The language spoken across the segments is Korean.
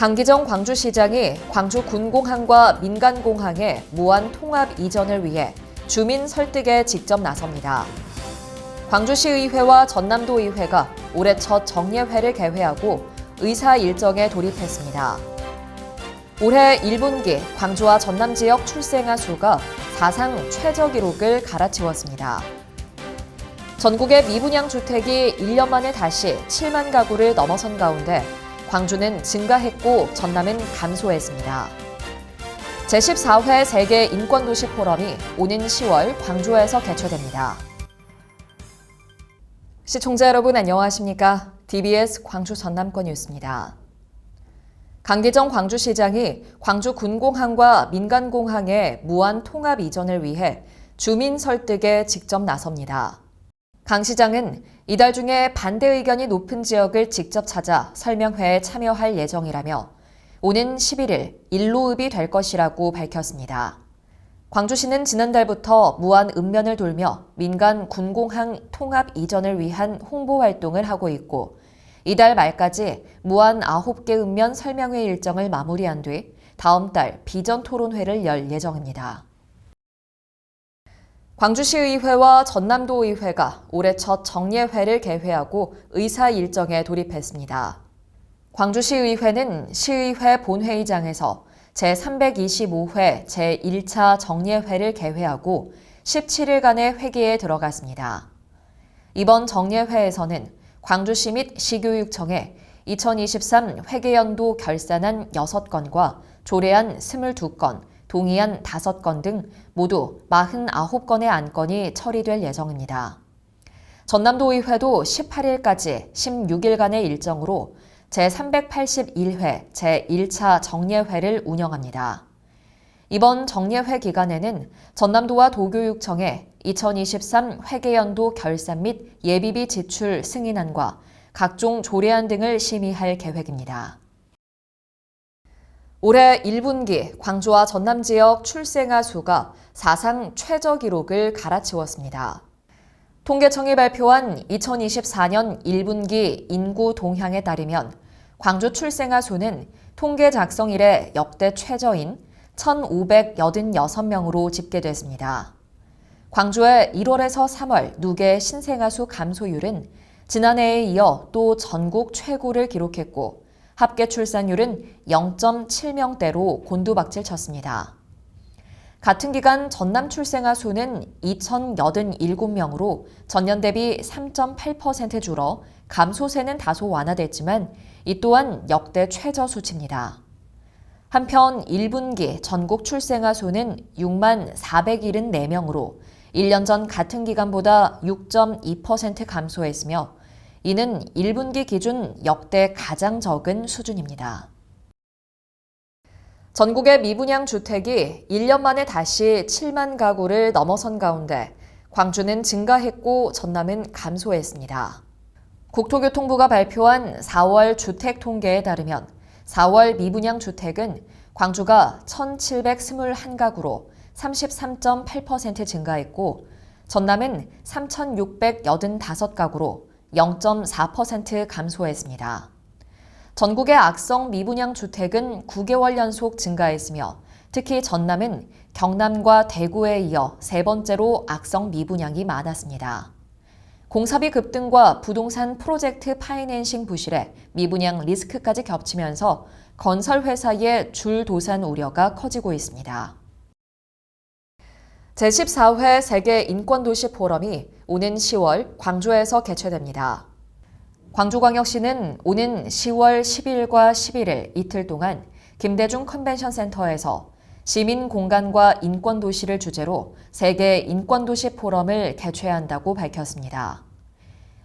강기정 광주시장이 광주 군공항과 민간공항의 무한 통합 이전을 위해 주민 설득에 직접 나섭니다. 광주시의회와 전남도의회가 올해 첫 정례회를 개회하고 의사 일정에 돌입했습니다. 올해 1분기 광주와 전남 지역 출생아 수가 사상 최저 기록을 갈아치웠습니다. 전국의 미분양 주택이 1년 만에 다시 7만 가구를 넘어선 가운데 광주는 증가했고 전남은 감소했습니다. 제14회 세계 인권도시 포럼이 오는 10월 광주에서 개최됩니다. 시청자 여러분 안녕하십니까? DBS 광주 전남권 뉴스입니다. 강기정 광주시장이 광주 군공항과 민간공항의 무한 통합 이전을 위해 주민 설득에 직접 나섭니다. 강 시장은 이달 중에 반대 의견이 높은 지역을 직접 찾아 설명회에 참여할 예정이라며 오는 11일 일로읍이 될 것이라고 밝혔습니다. 광주시는 지난달부터 무한 읍면을 돌며 민간 군공항 통합 이전을 위한 홍보 활동을 하고 있고 이달 말까지 무한 9개 읍면 설명회 일정을 마무리한 뒤 다음 달 비전 토론회를 열 예정입니다. 광주시의회와 전남도의회가 올해 첫 정례회를 개회하고 의사 일정에 돌입했습니다. 광주시의회는 시의회 본회의장에서 제325회 제1차 정례회를 개회하고 17일간의 회기에 들어갔습니다. 이번 정례회에서는 광주시 및 시교육청에 2023 회계연도 결산안 6건과 조례안 22건, 동의안 5건 등 모두 49건의 안건이 처리될 예정입니다. 전남도의회도 18일까지 16일간의 일정으로 제381회 제1차 정례회를 운영합니다. 이번 정례회 기간에는 전남도와 도교육청에 2023 회계연도 결산 및 예비비 지출 승인안과 각종 조례안 등을 심의할 계획입니다. 올해 1분기 광주와 전남 지역 출생아 수가 사상 최저 기록을 갈아치웠습니다. 통계청이 발표한 2024년 1분기 인구 동향에 따르면 광주 출생아 수는 통계 작성 이래 역대 최저인 1,586명으로 집계됐습니다. 광주의 1월에서 3월 누계 신생아 수 감소율은 지난해에 이어 또 전국 최고를 기록했고 합계 출산율은 0.7명대로 곤두박질 쳤습니다. 같은 기간 전남 출생아 수는 2,087명으로 전년 대비 3.8% 줄어 감소세는 다소 완화됐지만 이 또한 역대 최저 수치입니다. 한편 1분기 전국 출생아 수는 6만 474명으로 1년 전 같은 기간보다 6.2% 감소했으며 이는 1분기 기준 역대 가장 적은 수준입니다. 전국의 미분양 주택이 1년 만에 다시 7만 가구를 넘어선 가운데 광주는 증가했고 전남은 감소했습니다. 국토교통부가 발표한 4월 주택 통계에 따르면 4월 미분양 주택은 광주가 1,721가구로 33.8% 증가했고 전남은 3,685가구로 0.4% 감소했습니다. 전국의 악성 미분양 주택은 9개월 연속 증가했으며 특히 전남은 경남과 대구에 이어 세 번째로 악성 미분양이 많았습니다. 공사비 급등과 부동산 프로젝트 파이낸싱 부실에 미분양 리스크까지 겹치면서 건설 회사의 줄 도산 우려가 커지고 있습니다. 제14회 세계 인권도시 포럼이 오는 10월 광주에서 개최됩니다. 광주광역시는 오는 10월 10일과 11일 이틀 동안 김대중 컨벤션 센터에서 시민 공간과 인권 도시를 주제로 세계 인권 도시 포럼을 개최한다고 밝혔습니다.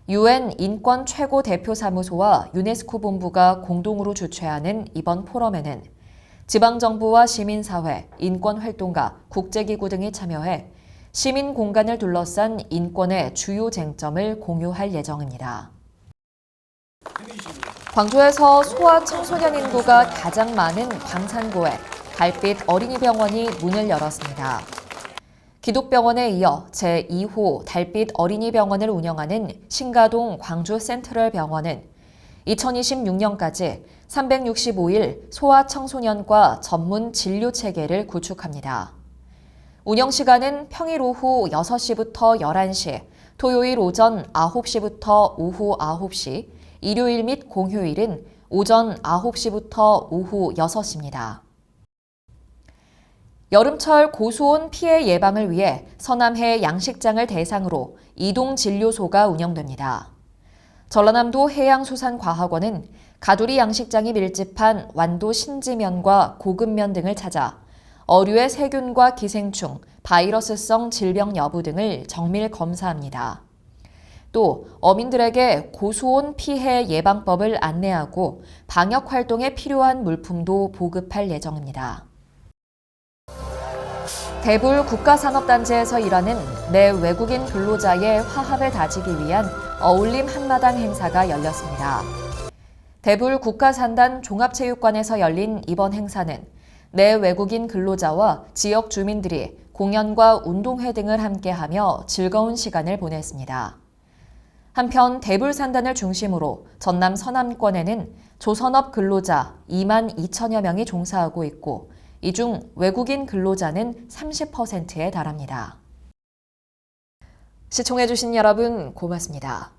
유엔 인권 최고 대표 사무소와 유네스코 본부가 공동으로 주최하는 이번 포럼에는 지방정부와 시민사회, 인권활동가, 국제기구 등이 참여해 시민 공간을 둘러싼 인권의 주요 쟁점을 공유할 예정입니다. 광주에서 소아 청소년 인구가 가장 많은 광산구에 달빛 어린이병원이 문을 열었습니다. 기독병원에 이어 제2호 달빛 어린이병원을 운영하는 신가동 광주 센트럴 병원은 2026년까지 365일 소아 청소년과 전문 진료 체계를 구축합니다. 운영 시간은 평일 오후 6시부터 11시, 토요일 오전 9시부터 오후 9시, 일요일 및 공휴일은 오전 9시부터 오후 6시입니다. 여름철 고수온 피해 예방을 위해 서남해 양식장을 대상으로 이동 진료소가 운영됩니다. 전라남도 해양수산과학원은 가두리 양식장이 밀집한 완도 신지면과 고급면 등을 찾아 어류의 세균과 기생충, 바이러스성 질병 여부 등을 정밀 검사합니다. 또 어민들에게 고수온 피해 예방법을 안내하고 방역 활동에 필요한 물품도 보급할 예정입니다. 대불 국가산업단지에서 일하는 내 외국인 근로자의 화합을 다지기 위한 어울림 한마당 행사가 열렸습니다. 대불 국가산단 종합체육관에서 열린 이번 행사는 내 외국인 근로자와 지역 주민들이 공연과 운동회 등을 함께하며 즐거운 시간을 보냈습니다. 한편 대불산단을 중심으로 전남 서남권에는 조선업 근로자 2만 2천여 명이 종사하고 있고 이 중 외국인 근로자는 30%에 달합니다. 시청해주신 여러분 고맙습니다.